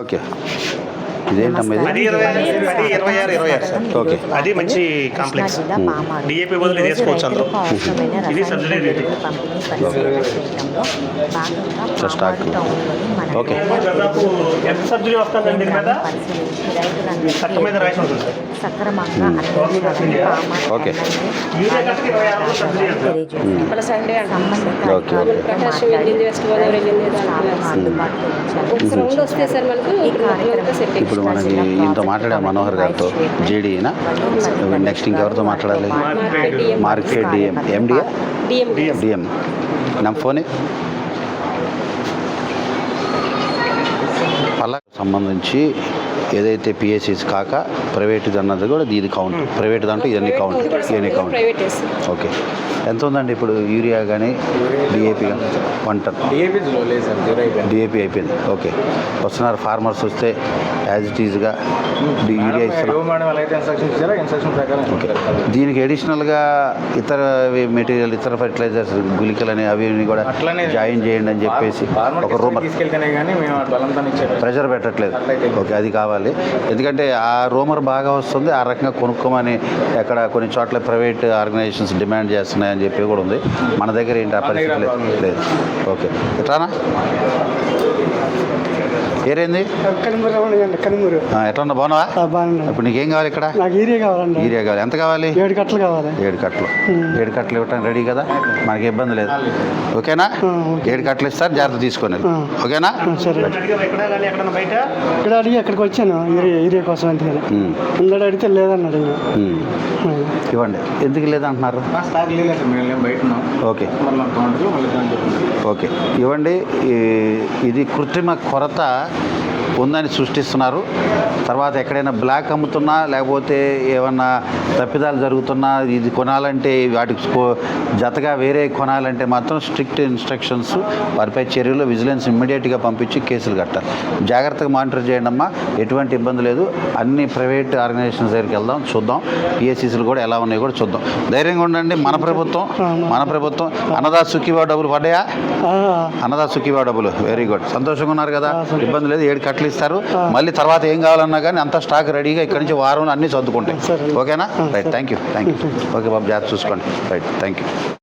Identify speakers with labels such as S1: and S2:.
S1: Okay ఇదేంటమ్మా ఇది? Okay.
S2: అది మంచి కాంప్లెక్స్ డిఏపి బదులు ఇది వేసుకోవచ్చు అందరూ ఇది సబ్సిడీ రేట్.
S1: స్టాక్. ఓకే.
S2: ఎంత సబ్సిడీ వస్తుందండి మీద? చట్ట మీద రాసి ఉంటుంది
S1: ఓకే.
S3: Sunday
S1: okay.
S4: అధికారులతో
S1: ఇప్పుడు మనకి ఇంత మాట్లాడాం మనోహర్ గారితో జేడీనా నెక్స్ట్ ఇంకెవరితో మాట్లాడాలి? మార్కెట్ డిఎం ఎండిఏ
S3: డిఎం
S1: నా ఫోనే పల్ల సంబంధించి ఏదైతే పిఎస్సిస్ కాక ప్రైవేట్ అన్నది కూడా ఇది కౌంట్ ప్రైవేట్ దాంట్లో ఇవన్నీ కౌంట్ ఇవన్నీ కౌంట్
S3: ప్రైవేట్
S1: ఓకే ఎంత ఉందండి ఇప్పుడు యూరియా కానీ డిఏపి కానీ వన్ టన్
S5: డిఏపీ అయిపోయింది.
S1: ఓకే వస్తున్నారు ఫార్మర్స్ వస్తే యాజ్ ఇట్ ఈజ్గా యూరియా ఇస్తున్నారు
S5: ఇస్తారు.
S1: దీనికి అడిషనల్గా ఇతర మెటీరియల్ ఇతర ఫర్టిలైజర్స్ గుళికలు అని అవి కూడా జాయిన్ చేయండి అని చెప్పేసి ఒక రూమర్ ప్రెషర్ పెట్టట్లేదు. ఓకే అది కావాలి ఎందుకంటే ఆ రూమర్ బాగా వస్తుంది ఆ రకంగా కొనుక్కోమని ఎక్కడ కొన్ని చోట్ల ప్రైవేట్ ఆర్గనైజేషన్స్ డిమాండ్ చేస్తున్నాయని చెప్పి కూడా ఉంది. మన దగ్గర ఏంటి ఆ పరిస్థితి? లేదు. ఓకే. ఎట్లానా ఏరేంది?
S6: కనుమూరు
S1: ఎట్లా ఉన్నా బాగున్నావా? ఇప్పుడు నీకేం కావాలి ఇక్కడ?
S6: నాకు ఏరియా కావాలండి.
S1: ఏరియా కావాలి. ఎంత కావాలి?
S6: ఏడు కట్టలు కావాలి.
S1: ఏడు కట్టలు. ఏడు కట్టలు ఇవ్వటానికి రెడీ కదా? మనకి ఇబ్బంది లేదు. ఓకేనా. ఏడు కట్టలు ఇస్తారు జాగ్రత్త తీసుకొని. ఓకేనా?
S6: సరే. ఇక్కడ అడిగి ఎక్కడికి వచ్చాను ఏరియా ఏరియా కోసం అంటే
S1: ఉమ్,
S6: ఇందాడు అడిగితే లేదన్నాడు
S1: ఇవ్వండి. ఎందుకు లేదంటున్నారు? ఓకే. ఓకే. ఇవ్వండి ఈ- ఇది కృత్రిమ కొరత ఉందని సృష్టిస్తున్నారు. తర్వాత ఎక్కడైనా బ్లాక్ అమ్ముతున్నా లేకపోతే ఏమన్నా తప్పిదాలు జరుగుతున్నా ఇది కొనాలంటే వాటికి జతగా వేరే కొనాలంటే మాత్రం స్ట్రిక్ట్ ఇన్స్ట్రక్షన్స్ వారిపై చర్యలు విజిలెన్స్ ఇమ్మీడియట్గా పంపించి కేసులు కట్టాలి. జాగ్రత్తగా మానిటర్ చేయండి అమ్మా. ఎటువంటి ఇబ్బంది లేదు. అన్ని ప్రైవేట్ ఆర్గనైజేషన్స్ దగ్గరికి వెళ్దాం చూద్దాం. పిఎస్సీసీలు కూడా ఎలా ఉన్నాయో కూడా చూద్దాం. ధైర్యంగా ఉండండి. మన ప్రభుత్వం మన ప్రభుత్వం. అన్నదా సుఖీవా డబ్బులు పడ్డాయా? అన్నదా సుఖీవా డబ్బులు. Very good. సంతోషంగా ఉన్నారు కదా. ఇబ్బంది లేదు. ఏడు కట్టలు ఇస్తారు. మళ్ళీ తర్వాత ఏం కావాలన్నా కానీ అంత స్టాక్ రెడీగా ఇక్కడి నుంచి వారం అన్నీ సర్దుకుంటాయి.
S6: సరే.
S1: ఓకేనా? Right thank you thank you okay బాబు జాగ్రత్త చూసుకోండి. Right thank you